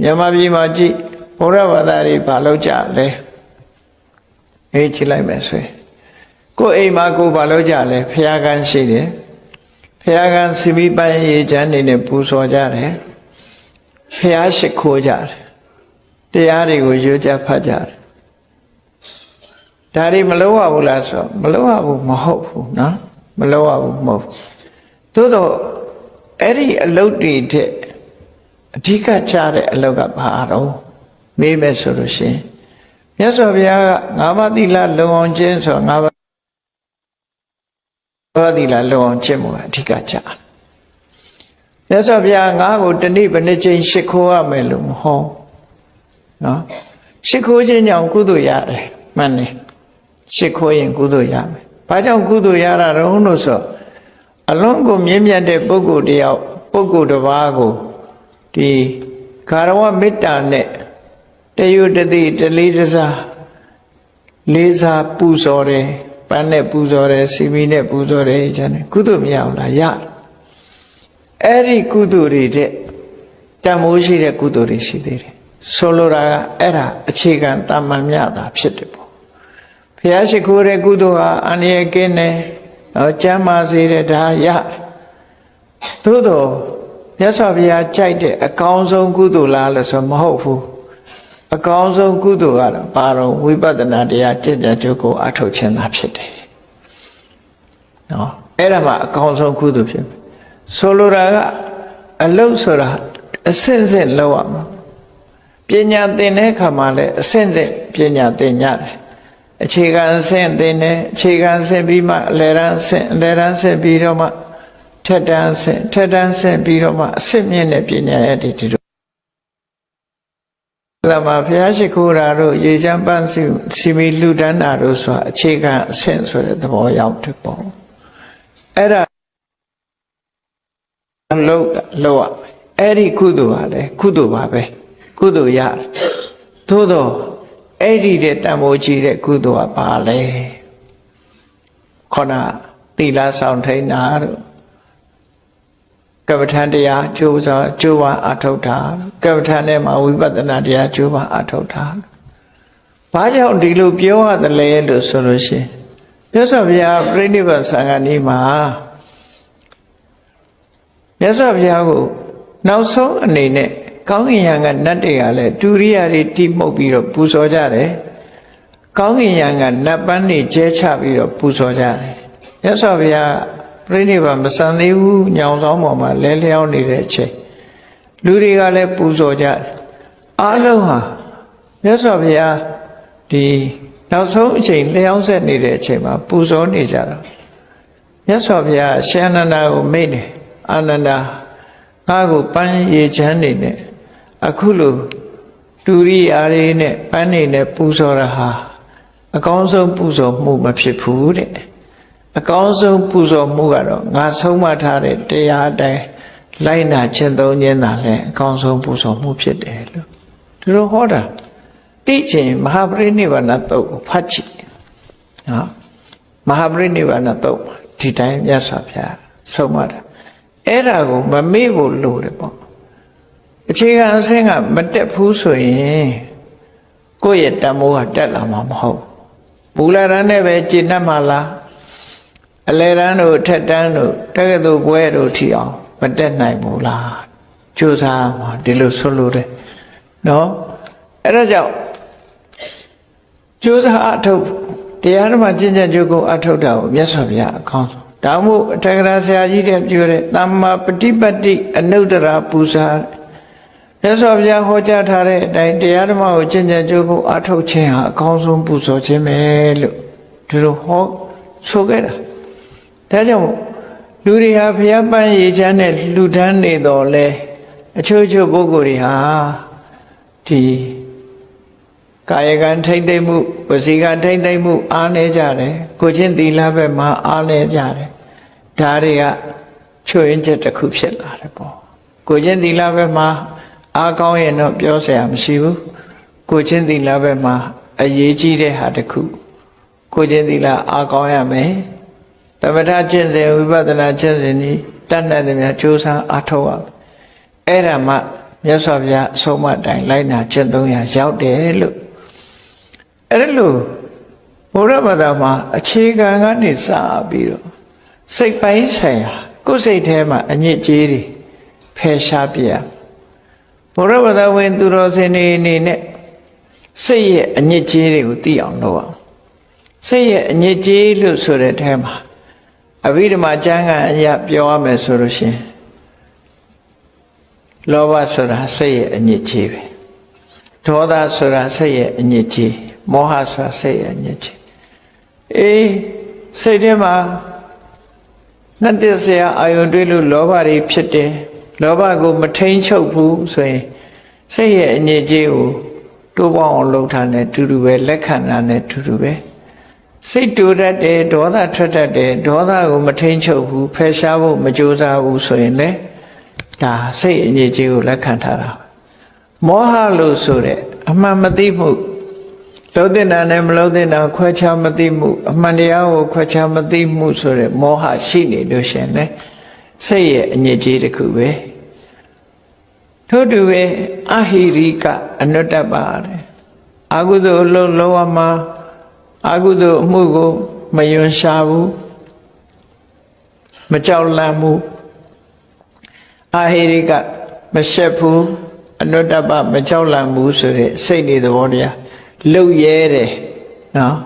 မြန်မာပြည်မှာကြည့်ဘုရားဘာသာတွေဘာလုပ်ကြလဲအေးကြည့်လိုက်မယ်ဆိုရင်ကိုယ်အိမ်မှာကိုယ်ဘာလုပ်ကြလဲဖျားကန်းရှိတယ်ဖျားကန်းစီမီပိုင်းရေချမ်းနေနဲ့ပူဇော်ကြတယ်ဖျားရှိခိုးကြတယ်တရားတွေကိုရွတ်ကြဖတ်ကြတယ်ဒါတွေမလုပ်ရဘူးလားဆိုတော့မလုပ်ရဘူးမဟုတ်ဘူးနော်မလုပ်ရဘူးမဟုတ်ဘူးသို့တော့အဲ့ဒီအလုပ်တွေတဲ့ အဓိကချတဲ့အလုပ်ကဘာတော့မေးမယ်ဆိုလို့ရှိရင်မြတ်စွာဘုရားကငါးပါးသီလလုံအောင်ကျင့်ဆိုတော့ငါးပါးဘာသီလလုံအောင်ကျင့်မှုကအဓိကချတယ်မြတ်စွာဘုရားငါ့ကိုတဏိဘယ်နှချိန်ရှ िख ိုးရမယ်လို့မဟောနော်ရှ िख ိုးခြင်းကြောင့်ကုသိုလ်ရတယ်မှန်တယ်ရှ िख ိုးရင်ကုသိုလ်ရမယ်ဘာကြောင့်ကုသိုလ်ရတာတော့လို့ဆိုတော့အလွန်ကိုမြင့်မြတ်တဲ့ပုဂ္ဂိုလ်တယောက်ပုဂ္ဂိုလ်တစ်ပါးကို ဒီကာရဝမေတ္တာနဲ့တယုတတိတလေးတစားလေးစားပူဇော်တယ်ပန်းနဲ့ပူဇော်တယ်စီမီနဲ့ပူဇော်တယ်ကျန်တယ်ကုသိုလ်မရဘူးလားရအဲ့ဒီကုသိုလ်တွေတဲ့တန်မိုးရှိတဲ့ကုသိုလ်တွေရှိသေးတယ်ဆိုလိုတာကအဲ့ဒါအခြေခံတာမန်မြတာဖြစ်တယ်ပေါ့ဘုရားရှိခိုးတဲ့ကုသိုလ်ဟာအန္တရာယ်ကင်းတယ်တော့ကျမ်းမာစေတဲ့ဒါရတယ်သို့တော့ မြတ်စွာဘုရားကြိုက်တဲ့အကောင်းဆုံးကုသိုလ်လားလို့ဆိုမဟုတ်ဘူးအကောင်းဆုံးကုသိုလ်ကတော့ဘာတော့ဝိပဿနာတရားကျင့်ကြံကြုတ်ကိုအထောက်ခြင်းသာဖြစ်တယ်နော်အဲ့ဒါမှအကောင်းဆုံးကုသိုလ်ဖြစ်တယ်ဆိုလိုတာကအလုတ်ဆိုတာအစင့်စင့်လောက်ရမှာပညာသင်တဲ့အခါမှာလည်းအစင့်စင့်ပညာသင်ရတယ်အခြေခံအဆင့်သင်တယ်အခြေခံအဆင့်ပြီးမှအလယ်တန်းအဆင့်အလယ်တန်းအဆင့်ပြီးတော့မှ ထက်တန်းအဆင့်ထက်တန်းအဆင့်ပြီးတော့မှအဆင့်မြင့်တဲ့ပညာရည်တွေဒီလိုဒါမှဘုရားရှိခိုးတာတို့ရေချမ်းပန်းစီစီမီလူတန်းတာတို့ဆိုတာအခြေခံအဆင့်ဆိုတဲ့သဘောရောက်တယ်ပေါ့အဲ့ဒါလောက်လောက်ရအဲ့ဒီကုသိုလ်ဟာလေကုသိုလ်ပါပဲကုသိုလ်ရတယ်သို့တော့အဲ့ဒီတဲ့တန်ဖိုးကြီးတဲ့ကုသိုလ်ကပါလေခေါနသီလဆောင်ထိန်တာတို့ ကပ္ပထန်တရားကျိုးစားကျိုးပါအထောက်တာကပ္ပထန်ထဲမှာဝိပဿနာတရားကျိုးပါအထောက်တာဘာကြောင့်ဒီလိုပြောရတယ်လဲလို့ဆိုလို့ရှိရင်မြတ်စွာဘုရားပြိဋိဘသံဃာနီးမှာမြတ်စွာဘုရားကိုနောက်ဆုံးအနေနဲ့ကောင်းကင်ယံကနတ်တွေကလည်းဒုရိယာတွေတိမှုတ်ပြီးတော့ပူဇော်ကြတယ်ကောင်းကင်ယံကနတ်ပန်းတွေကျဲချပြီးတော့ပူဇော်ကြတယ်မြတ်စွာဘုရား ပြိဋိဘမစံသေးဘူးညောင်ဆောင်ပေါ်မှာလဲလျောင်းနေတဲ့အချိန်လူတွေကလည်းပူဇော်ကြတယ်အားလုံးဟာမြတ်စွာဘုရားဒီနောက်ဆုံးအချိန်လျောင်းဆက်နေတဲ့အချိန်မှာပူဇော်နေကြတော့မြတ်စွာဘုရားရှင်အနန္ဒာကိုမိတ်တယ်အာနန္ဒာငါ့ကိုပန်းရေချမ်းနေနဲ့အခုလိုတူရီအားရနဲ့ပန်းနေနဲ့ပူဇော်ရဟာအကောင်းဆုံးပူဇော်မှုမဖြစ်ဘူးတဲ့ အကောင်းဆုံးပူဇော်မှုကတော့ငါဆုံးမထားတဲ့တရားအတိုင်းလိုက်နာကျင့်သုံးခြင်းသာလဲအကောင်းဆုံးပူဇော်မှုဖြစ်တယ်လို့သူတို့ဟောတာသိချင်းမဟာပရိနိဗ္ဗာန်တုတ်ကိုဖတ်ကြည့်နော်မဟာပရိနိဗ္ဗာန်တုတ်ဒီတိုင်းမြတ်စွာဘုရားဆုံးမတာအဲ့ဒါကိုမမေ့ဖို့လိုတယ်ပေါ့အခြေခံအဆင့်ကမတက်ဘူးဆိုရင်ကိုယ့်ရဲ့တမိုးကတက်လာမှာမဟုတ်ဘူလာရန်နဲ့ပဲကျင့်တတ်မှာလား အလယ်တန်းတို့ထက်တန်းတို့တက္ကသိုလ်ဘွဲတို့ထီအောင်မတက်နိုင်ဘူးလားကြိုးစားမှာဒီလိုဆိုလိုတယ်နော်အဲ့ဒါကြောင့်ကြိုးစားအထုတ်တရားဓမ္မကျင့်ကြံကြိုးကိုအထုတ်တာကိုမြတ်စွာဘုရားအကောင်းဆုံးဒါမို့အထက်ကရာဆရာကြီးတဲ့ပြောတဲ့သမ္မာပฏิပတ်တိအနုတ္တရာပူဇာမြတ်စွာဘုရားဟောကြားထားတဲ့အတိုင်းတရားဓမ္မကိုကျင့်ကြံကြိုးကိုအထုတ်ခြင်းဟာအကောင်းဆုံးပူဇော်ခြင်းပဲလို့ဒီလိုဟောဆိုခဲ့တာ ဒါကြောင့်လူတွေဟာဘုရားပန်းရည်ချမ်းနဲ့လှူဒန်းနေတော်လဲအချို့ချို့ပုဂ္ဂိုလ်တွေဟာဒီကာယကံထိမ့်သိမ့်မှုဝစီကံထိမ့်သိမ့်မှု အားနေကြတယ်ကိုချင်းသီလဘက်မှာအားနေကြတယ်ဒါတွေကချွတ်ရင်ချက်တစ်ခုဖြစ်လာတယ်ပေါ့ကိုချင်းသီလဘက်မှာအားကောင်းရင်တော့ပြောစရာမရှိဘူးကိုချင်းသီလဘက်မှာအရေးကြီးတဲ့ဟာတစ်ခုကိုချင်းသီလအားကောင်းရမယ်သ မထကျင့်စဉ်ဝိပဿနာကျင့်စဉ်ဤတတ်နိုင်သမျှကြိုးစားအားထုတ်ရမယ်အဲ့ဒါမှမြတ်စွာဘုရားအဆုံးအမတိုင်းလိုက်နာကျင့်သုံးရရောက်တယ်လို့အဲ့ဒါလို့ဘုရားဘာသာမှာအခြေခံကနေစပြီးတော့စိတ်ပိုင်းဆိုင်ရာကိုယ်စိတ်ထဲမှာအညစ်အကြေးတွေဖယ်ရှားပြရဘုရားဘာသာဝင်သူတော်စင်တွေအနေနဲ့စိတ်ရဲ့အညစ်အကြေးတွေကိုသိအောင်လုပ်အောင်စိတ်ရဲ့အညစ်အကြေးလို့ဆိုတဲ့အဲမှာ အဘိဓမ္မာကျမ်းကအရာပြောရမယ်ဆိုလို့ရှိရင်လောဘဆိုတာစိတ်ရဲ့အညစ်အကြေးပဲဒေါသဆိုတာစိတ်ရဲ့အညစ်အကြေးမောဟဆိုတာစိတ်ရဲ့အညစ်အကြေးအေးစိတ်ထဲမှာနှစ်သက်စရာအာယုန်တွေးလို့လောဘတွေဖြစ်တယ်လောဘကိုမထိန်ချုပ်ဘူးဆိုရင်စိတ်ရဲ့အညစ်အကြေးကိုတိုးပေါအောင်လှုပ်ထားတယ်တူတူပဲလက်ခံတာနဲ့တူတူပဲ စိတ်တူတတ်တယ်ဒေါသထွက်တတ်တယ်ဒေါသကိုမထိန်ချုပ်ဘူးဖယ်ရှားဖို့မကြိုးစားဘူးဆိုရင်လေဒါစိတ်အညစ်အကြေးကိုလက်ခံထားတာမောဟလို့ဆိုတဲ့အမှန်မသိမှုလုံးတဲ့နာနဲ့မလုံးတဲ့နာခွဲခြားမသိမှုအမှန်တရားကိုခွဲခြားမသိမှုဆိုတဲ့မောဟရှိနေလို့ရှင်လေစိတ်ရဲ့အညစ်အကြေးတစ်ခုပဲထို့တူပဲအဟိရိကအနုတ္တပါတယ်အာဟုသောအလုံးလုံးဝမှာ အာဟုသောအမှုကိုမယွန်ရှာဘူးမကြောက်လန့်ဘူးအဟိရိကမရှက်ဘူးအနုတ္တပမကြောက်လန့်ဘူးဆိုတဲ့စိတ်နေသဘောတရားလှုပ်ရဲတယ်နော်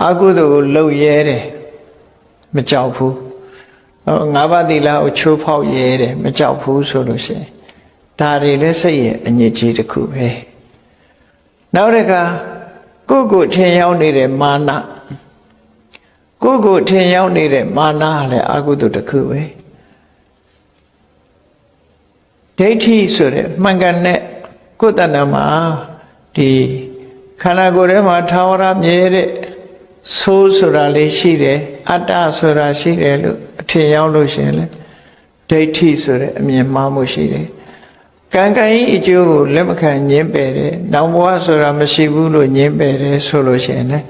အာဟုသောကိုလှုပ်ရဲတယ်မကြောက်ဘူးဟောငါးပါးသီလကိုချိုးဖောက်ရဲတယ်မကြောက်ဘူးဆိုလို့ရှိရင်ဒါတွေလည်းစိတ်ရဲ့အညစ်အကြေးတစ်ခုပဲနောက်တစ်ခါ ကိုယ့်ကိုယ်ထင်ရောက်နေတဲ့မာနကိုယ့်ကိုယ်ထင်ရောက်နေတဲ့မာနလည်းအကုသိုလ်တစ်ခုပဲဒိဋ္ဌိဆိုတဲ့မှန်ကန်တဲ့ကိုယ်တဏ္ဍမှာဒီခန္ဓာကိုယ်ထဲမှာထာဝရမြဲတဲ့ဆိုးဆိုတာလေးရှိတယ်အတ္တဆိုတာရှိတယ်လို့အထင်ရောက်လို့ရှိရင်လေဒိဋ္ဌိဆိုတဲ့အမြင်မှားမှုရှိတယ် ကံကံဤအကျိုးကိုလက်မခံညင်းပယ်တယ်။နောင်ဘဝဆိုတာမရှိဘူးလို့ညင်းပယ်တယ်ဆိုလို့ရှိရင်လည်း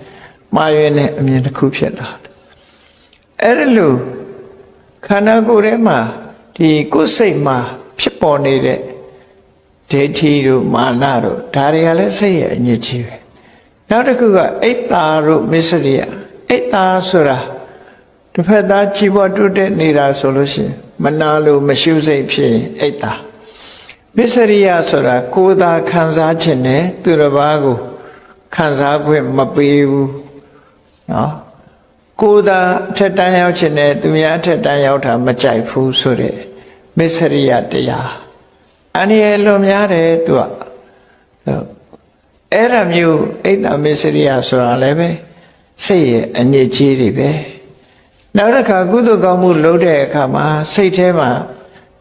မှားရွေးတဲ့အမြင်တစ်ခုဖြစ်လာတယ်။အဲ့ဒါလို့ခန္ဓာကိုယ်ထဲမှာဒီကိုယ်စိတ်မှာဖြစ်ပေါ်နေတဲ့ဒိဋ္ဌိတို့မာနတို့ဒါတွေကလည်းစိတ်ရဲ့အညစ်အကြေးပဲ။နောက်တစ်ခုကအိတ်တာတို့မစ္စရိယအိတ်တာဆိုတာတစ်ဖက်သားကြည်ပေါ်တွတ်တဲ့နေတာဆိုလို့ရှိရင်မနာလို့မရှုစိတ်ဖြစ်ရင်အိတ်တာ မစ္စရိယဆိုတာကိုယ်သာခံစားခြင်းနဲ့သူတစ်ပါးကိုခံစားခွင့်မပေးဘူးနော်ကိုယ်သာအထက်တန်းရောက်ခြင်းနဲ့သူများအထက်တန်းရောက်တာမကြိုက်ဘူးဆိုတဲ့မစ္စရိယတရားအနည်းလွန်များတယ်သူကအဲ့ဒါမျိုးအိတ်တမစ္စရိယဆိုတာလည်းပဲစိတ်ရဲ့အညစ်အကြေးတွေပဲနောက်တစ်ခါကုသိုလ်ကောင်းမှုလုပ်တဲ့အခါမှာစိတ်ထဲမှာ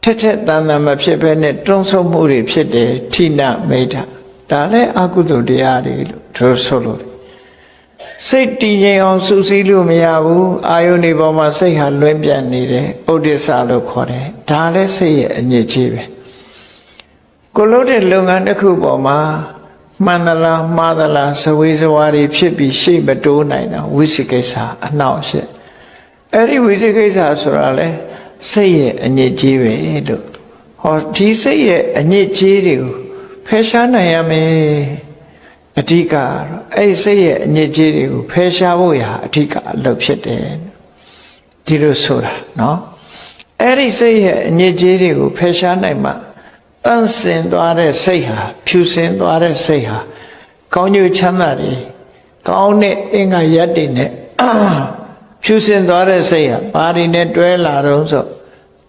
ထက်ထက်တန်တန်မဖြစ်ဘဲနဲ့တွန်းဆုပ်မှုတွေဖြစ်တယ်ထိနမိတ်ဒါလည်းအကုသိုလ်တရားတွေလို့တို့ဆိုလို့စိတ်တည်ငြိမ်အောင်စူးစီးလို့မရဘူးအာယုန်ဒီပေါ်မှာစိတ်ဟာလွင့်ပြတ်နေတယ်ဥဒိစ္စလို့ခေါ်တယ်ဒါလည်းစိတ်ရဲ့အညစ်အကြေးပဲကိုလို့တဲ့လုပ်ငန်းတစ်ခုပေါ်မှာမှန်သလားမှားသလားဇဝေဇဝါတွေဖြစ်ပြီးရှေ့မတိုးနိုင်တာဝိသိကိစ္စအနှောက်အယှက်အဲ့ဒီဝိသိကိစ္စဆိုတာလေ စိတ်ရဲ့အညစ်အကြေးပဲလို့ဟောဒီစိတ်ရဲ့အညစ်အကြေးတွေကိုဖယ်ရှားနိုင်ရမယ်အဓိကကတော့အဲ့စိတ်ရဲ့အညစ်အကြေးတွေကိုဖယ်ရှားဖို့ရာအဓိကအလုပ်ဖြစ်တယ်ဒီလိုဆိုတာနော်အဲ့ဒီစိတ်ရဲ့အညစ်အကြေးတွေကိုဖယ်ရှားနိုင်မှတန့်စင်သွားတဲ့စိတ်ဟာဖြူစင်သွားတဲ့စိတ်ဟာကောင်းကျိုးချမ်းသာတွေကောင်းတဲ့အင်္ဂါရက်တွေနဲ့ ဖြူစင်သွားတဲ့စိတ်ဟာဘာတွေနဲ့တွဲလာတော့ဆို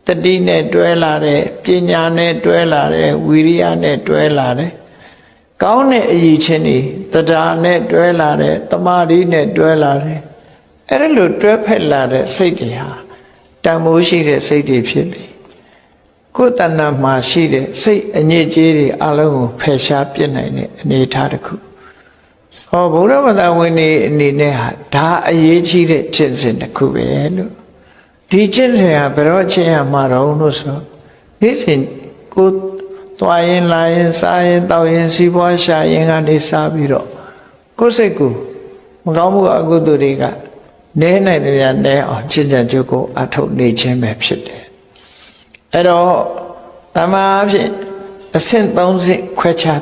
တတိနဲ့တွဲလာတယ်ပညာနဲ့တွဲလာတယ်ဝီရိယနဲ့တွဲလာတယ်ကောင်းတဲ့အရည်ချင်းတွေတရားနဲ့တွဲလာတယ်တမာရီနဲ့တွဲလာတယ်အဲ့ဒါလိုတွဲဖက်လာတဲ့စိတ်တွေဟာတန်မိုးရှိတဲ့စိတ်တွေဖြစ်ပြီကိုယ်တဏ္ဍမှာရှိတဲ့စိတ်အညစ်အကြေးတွေအလုံးကိုဖယ်ရှားပြစ်နိုင်တဲ့အနေအထားတစ်ခု ဟောဘုရားဘာသာဝင်တွေအနေနဲ့ဟာဒါအရေးကြီးတဲ့ကျင့်စဉ်တစ်ခုပဲလို့ဒီကျင့်စဉ်ဟာဘယ်တော့ကျင့်ရမှာတော့လို့ဆိုနေ့စဉ်ကိုသွားရင်လာရင်စားရင်တောက်ရင်စီးပွားရှာရင်ကနေစားပြီးတော့ကိုယ်စိတ်ကိုမကောင်းမှုအကုသိုလ်တွေကနဲနိုင်တယ်ဗျာနဲအောင်ကျင့်ကြံကြုတ်ကိုအထုတ်နေခြင်းပဲဖြစ်တယ်အဲ့တော့တမားဖြင့်အဆင့်၃ဆင့်ခွဲခြား